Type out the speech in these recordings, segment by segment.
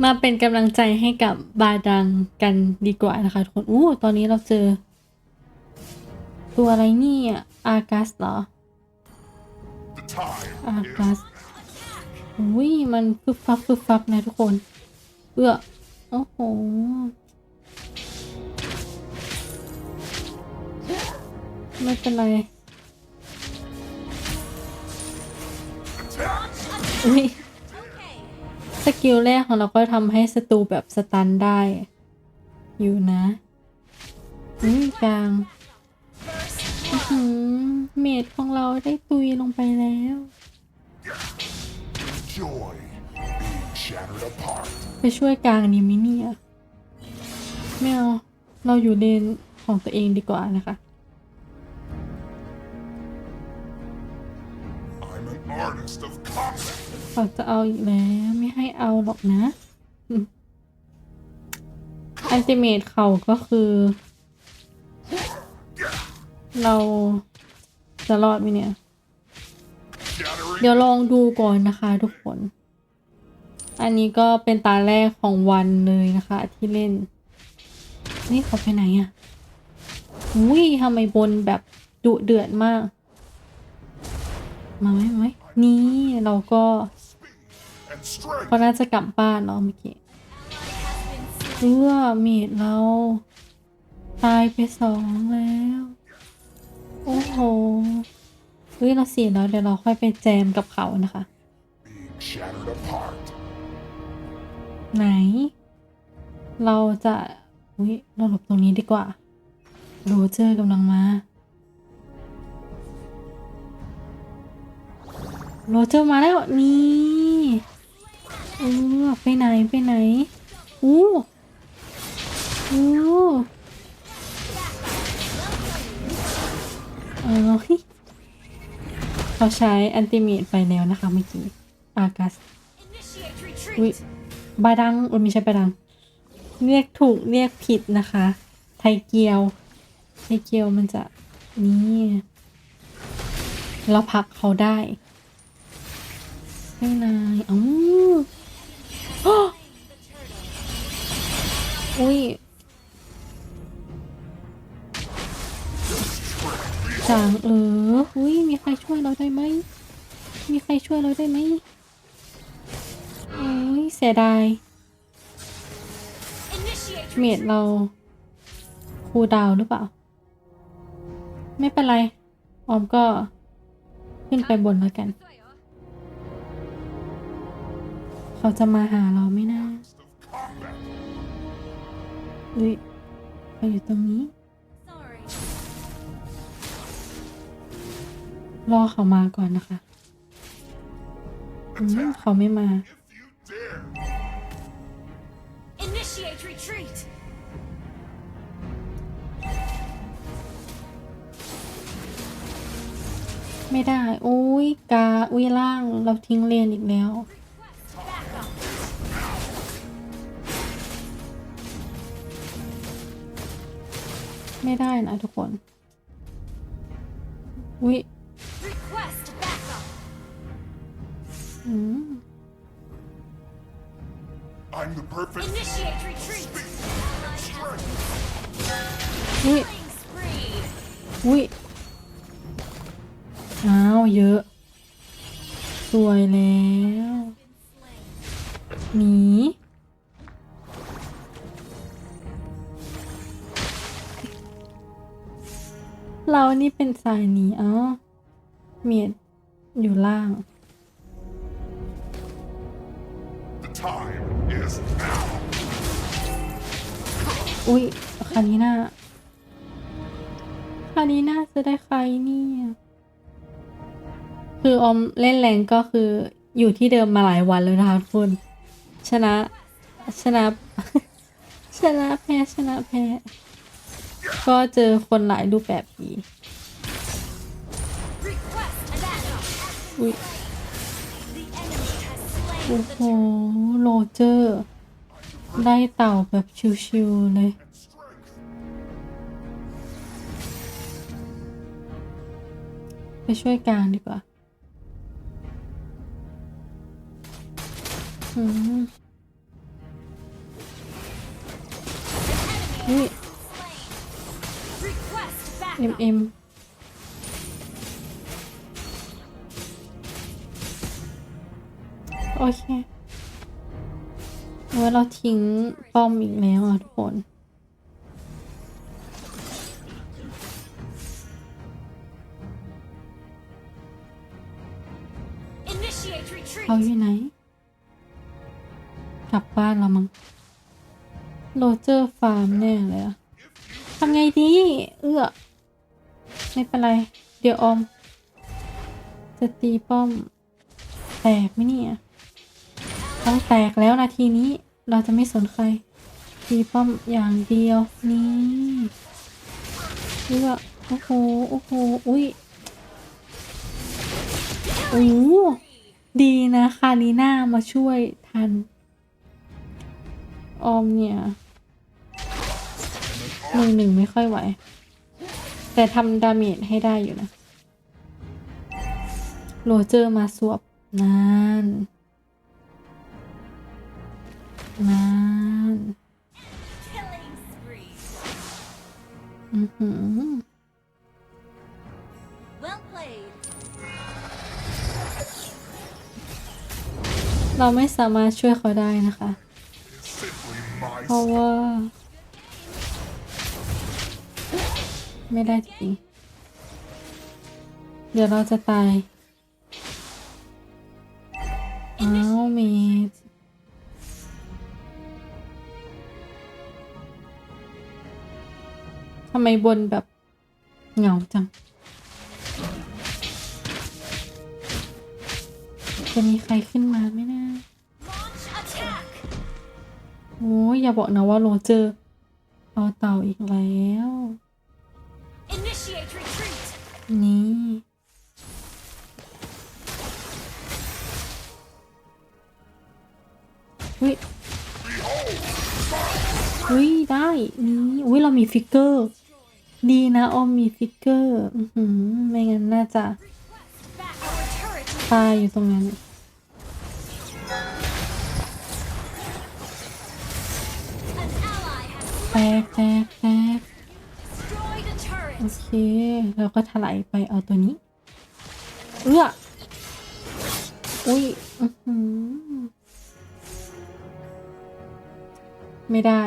มาเป็นกำลังใจให้กับบาดังกันดีกว่านะคะทุกคนอู้ตอนนี้เราเจอ ตัวอะไรนี่อะอากัสเหรออากัสอุ้ยมันฟึบฟับฟึบฟับนะทุกคนเอื้อโอ้โหไม่เป็นไรอุ้ย สกิลแรกของเราก็ทำให้ศัตรูแบบสตันได้ อยู่นะอุ้ยกลางเมดของเราได้ตุยลงไปแล้ว ไปช่วยกลางดีไหมเนี่ยไม่เอาเราอยู่เลนของตัวเองดีกว่านะคะ เขาจะเอาอีกแล้ว ไม่ให้เอาหรอกนะอันติเมตเขาก็คือ เราจะรอดไหมเนี่ย เดี๋ยวลองดูก่อนนะคะทุกคน อันนี้ก็เป็นตาแรกของวันเลยนะคะ ที่เล่น นี่เขาไปไหนอะอุ้ยทำไมบนแบบดุเดือดมาก มาไหมมาไหมนี่เราก็ เขาน่าจะกลับบ้านเนาะเมื่อกี้เพื่อเมดเรา ตายไปสองแล้ว โอ้โหเฮ้ยเราเสียแล้วเดี๋ยวเราค่อยไปแจมกับเขานะคะ ไหน เราจะอุ้ยเราหลบตรงนี้ดีกว่าโรเจอร์กำลังมาโรเจอร์มาแล้วนี่ ออไปไหนไปไหนอู้อู้เออเขาใช้อันติเมตไปแล้วนะคะเมื่อกี้อากัส Initiate อุ้ย retreat. บาดังมันม่ใช่บาดัง เรียกถูกเรียกผิดนะคะ ไทยเกียว ไทยเกียวมันจะนี่เราผลักเขาได้ไม่นายอ้อ อุ้ยจางเอออุ้ยมีใครช่วยเราได้ไหม มีใครช่วยเราได้ไหมโอ้ยเสียดาย เมดเราคูดาวหรือเปล่า ไม่เป็นไร ออมก็ขึ้นไปบนแล้วกัน เขาจะมาหาเราไหม่น่า Combat. อุ้ยเขาอยู่ตรงนี้ Sorry. รอเขามาก่อนนะคะอืมเขาไม่มา If you dare. Initiate retreat. ไม่ได้อุ้ยกาอุ้ยล่าง เราทิ้งเลนอีกแล้ว ไม่ได้นะทุกคน อุ้ย Request backup. อืม I'm the perfect Initiate retreat. strength. อุ้ย Killing spree. อุ้ย อ้าวเยอะ สวยแล้ว หนี เรานี่เป็นสายหนีอ๋อเมียดอยู่ล่าง The time is now. อุ้ยคานีน่าคานีน่าจะได้ใครเนี่ย คือออมเล่นแรงก็คืออยู่ที่เดิมมาหลายวันแล้วนะคะทุกคน ชนะ ชนะ ชนะแพ้ชนะแพ้ ก็เจอคนหลายรูปแบบดีอุ้ยโอ้โหโรเจอร์ ได้เต่าแบบชิวๆเลยไปช่วยกลางดีกว่าอืมอุ้ย Request เอ็ม backup. เอ็มโอเคเมื่อเราทิ้งป้อมอีกแล้วอะทุกคน Initiate retreat. เขาอยู่ไหน กลับบ้านแล้วมั้งโรเจอร์ฟาร์มแน่เลยอะทำไงดี เอื้อ ไม่เป็นไร เดี๋ยวออม จะตีป้อม แตกไหมเนี่ย ต้องแตกแล้วนาทีนี้เราจะไม่สนใคร ตีป้อมอย่างเดียวนี่เอื้อโอ้โหโอ้โหอุ้ยโอ้โดีนะคารีน่ามาช่วยทัน ออมเนี่ยหนึ่งหนึ่งไม่ค่อยไหว แต่ทำดาเมจให้ได้อยู่นะ โรเจอร์มาสวบนานนานอือหือ Well เราไม่สามารถช่วยเขาได้นะคะ เพราะว่า ไม่ได้จริง เดี๋ยวเราจะตาย อ้าวมดทำไมบนแบบเหงาจัง จะมีใครขึ้นมาไหมนะโอ้ยอย่าบอกนะว่าโรเจอร์เอาเต่าอีกแล้ว นี่ อุ้ย อุ้ย ได้ นี่ อุ้ย เรามีฟิกเกอร์ ดีนะออมมีฟิกเกอร์ อือหือ ไม่งั้นน่าจะ ตายอยู่ตรงนั้นแตกแตกแตก โอเคแล้วก็ถลายไปเอาตัวนี้เอื้ออุ้ยอือหือไม่ได้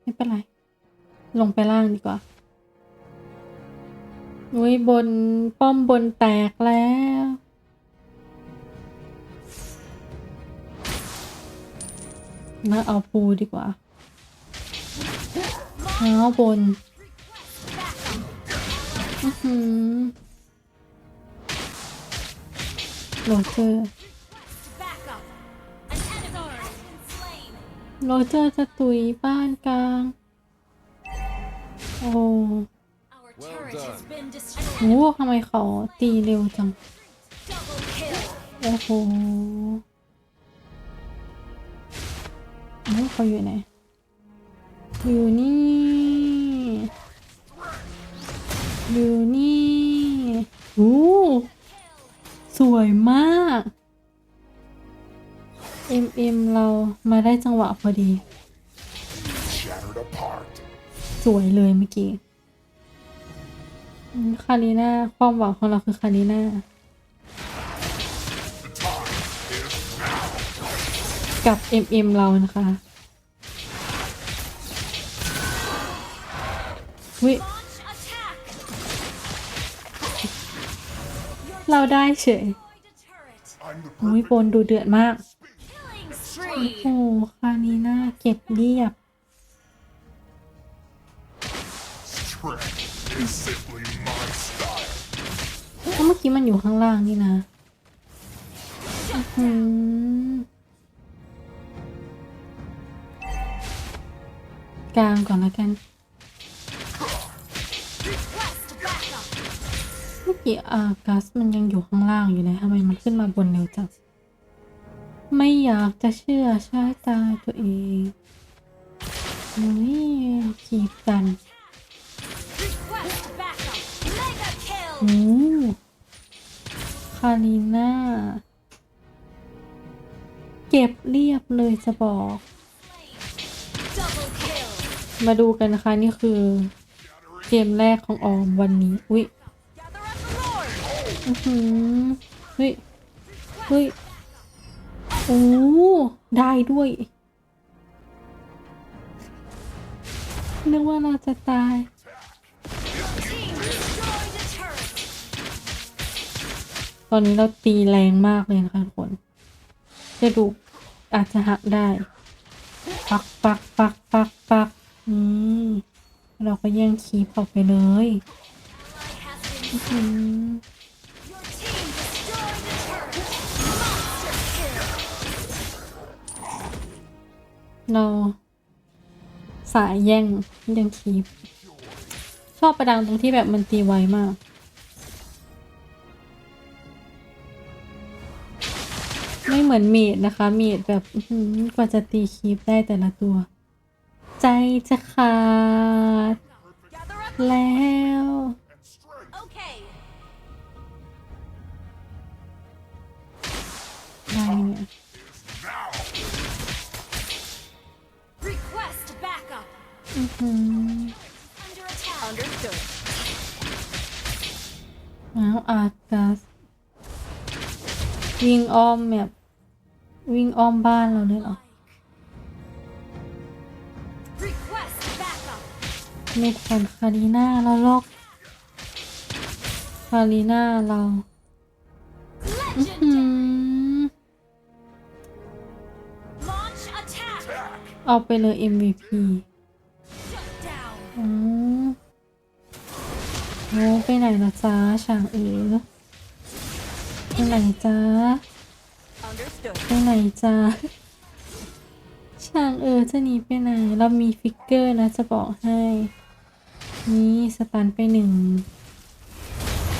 ไม่เป็นไร ลงไปล่างดีกว่าอุ้ยบนป้อมบนแตกแล้ว มาเอาปูดีกว่าเอาบน โรเจอร์โรเจอร์จะตุยบ้านกลาง โอ้โหทำไมเขาตีเร็วจัง โอ้โหเขาอยู่ไหน อยู่นี่ อยู่นี่โอ้สวยมาก เอ็มเอ็มเรามาได้จังหวะพอดี สวยเลยเมื่อกี้ คารีน่าความหวังของเราคือคารีน่ากับ MM เรานะคะวิ เราได้เฉยอุ้ยบนดูเดือดมาก โอ้ spree. คารีน่าเก็บเรียบแล้วเมื่อกี้มันอยู่ข้างล่างนี่นะอืมกลางก่อนละกัน กี้อากัสมันยังอยู่ข้างล่างอยู่เลยทำไมมันขึ้นมาบนเร็วจังไม่อยากจะเชื่อชะตาตัวเองนี่จีบกัน Request backup. Mega kill. โอ้คารีน่า เก็บเรียบเลยจะบอก มาดูกันนะคะ นี่คือ เกมแรกของออมวันนี้ อุ้ย เฮ้ย เฮ้ย โอ้ ได้ด้วยนึกว่าเราจะตายตอนนี้เราตีแรงมากเลยนะคะทุกคนกระดูอาจจะหักได้ ปักปักปักปักปักนี่เราก็แย่งคีบออกไปเลยอืม เรา สายแย่งย่งคีบชอบประดังตรงที่แบบมันตีไวมาก ไม่เหมือนเมดนะคะ เมดแบบกว่าจะตีคีบได้แต่ละตัว ใจจะขาด แล้วได้เนี่ย อื้อหือ Under attack. Understood. อ้าวอากัสวิ่งอ้อมแบบวิ่งอ้อมบ้านเราเลยเหรอ Request backup. ไม่ทันคารีน่าเราลอกคารีน่าเราอื Legendary. ม Launch attack. เอาไปเลย MVP Shut down. อืมโอ้ไปไหนละจ้าช่างเอ๋อไปไหนจ้าไปไหนจ้าช่างเออจะหนีไปไหน เรามีฟิกเกอร์นะจะบอกให้ นี่สตันไปหนึ่ง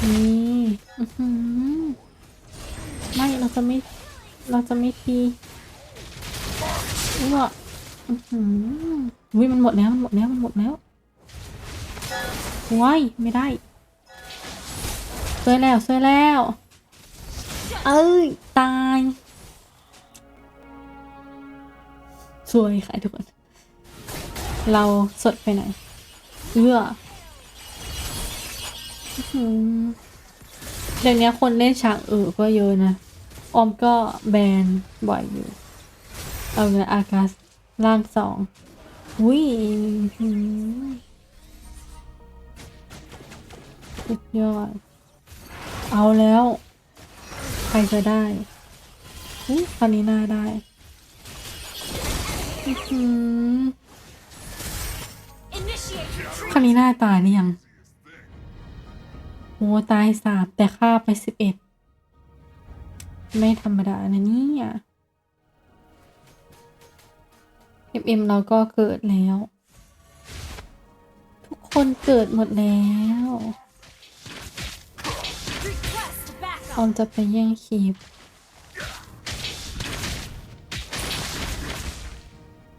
นี่ไม่เราจะไม่เราจะไม่ตีอ้วอื้อหือวิมันหมดแล้วมันหมดแล้วมันหมดแล้ว ว้ายไม่ได้ช่วยแล้วช่วยแล้ว เอ้ย ตายสวยค่ะทุกคน เราสดไปไหน เอื้ออื้อหือเดี๋ยวนี้คนเล่นฉากเออก็เยอะนะ ออมก็แบนบ่อยอยู่ เอาเงินอากาศล่างสองอุ้ย สุดยอด เอาแล้ว ใครจะได้อุ้ยคานิน่าได้คานิน่าตายหรือยังโอ้ตายสามแต่ฆ่าไปสิบเอ็ด ไม่ธรรมดานะเนี่ยเอ็มเอ็มเราก็เกิดแล้ว ทุกคนเกิดหมดแล้ว ออ backup. มจะไปแย่งคีบ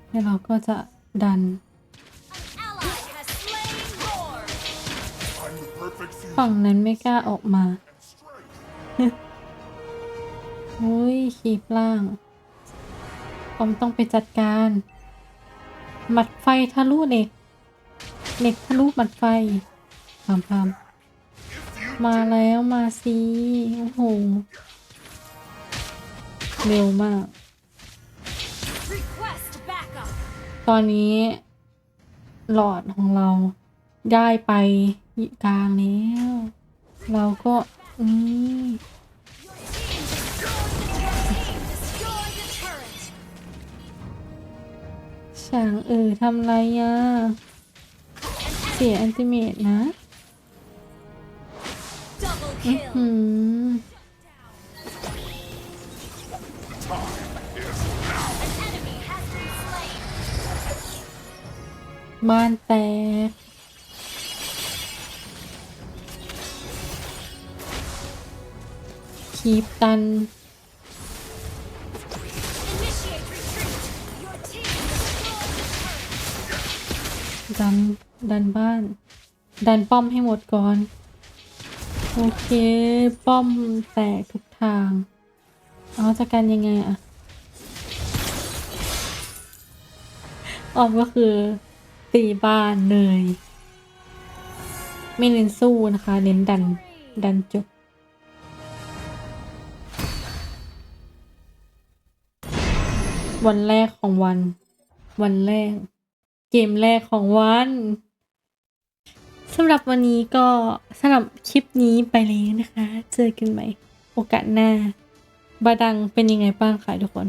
แล้วเราก็จะดัน Ally has slain Lord. I'm the perfect fusion ฝั่งนั้นไม่กล้าออกมา and strength. อุ้ยคีบล่างออมต้องไปจัดการ หมัดไฟทะลุเหล็กเหล็กทะลุหมัดไฟพามพาม มาแล้วมาสิโอ้โห เร็วมาก Request backup. ตอนนี้ หลอดของเราได้ไปกลางแล้ว เราก็ นี่ Destroy the turret. ฉางเออทำไรอะ เสียอันติเมตนะ ม่านแตกคีบตันดัน ดันบ้าน ดันป้อมให้หมดก่อน โอเค ป้อมแตกทุกทางเอาจะกันยังไงอะออมก็คือตีบ้านเลยไม่เน้นสู้นะคะ เน้นดัน ดันจบวันแรกของวัน วันแรก เกมแรกของวัน สำหรับวันนี้ก็สำหรับคลิปนี้ไปเลยนะคะ เจอกันใหม่โอกาสหน้าบาดังเป็นยังไงบ้างคะทุกคน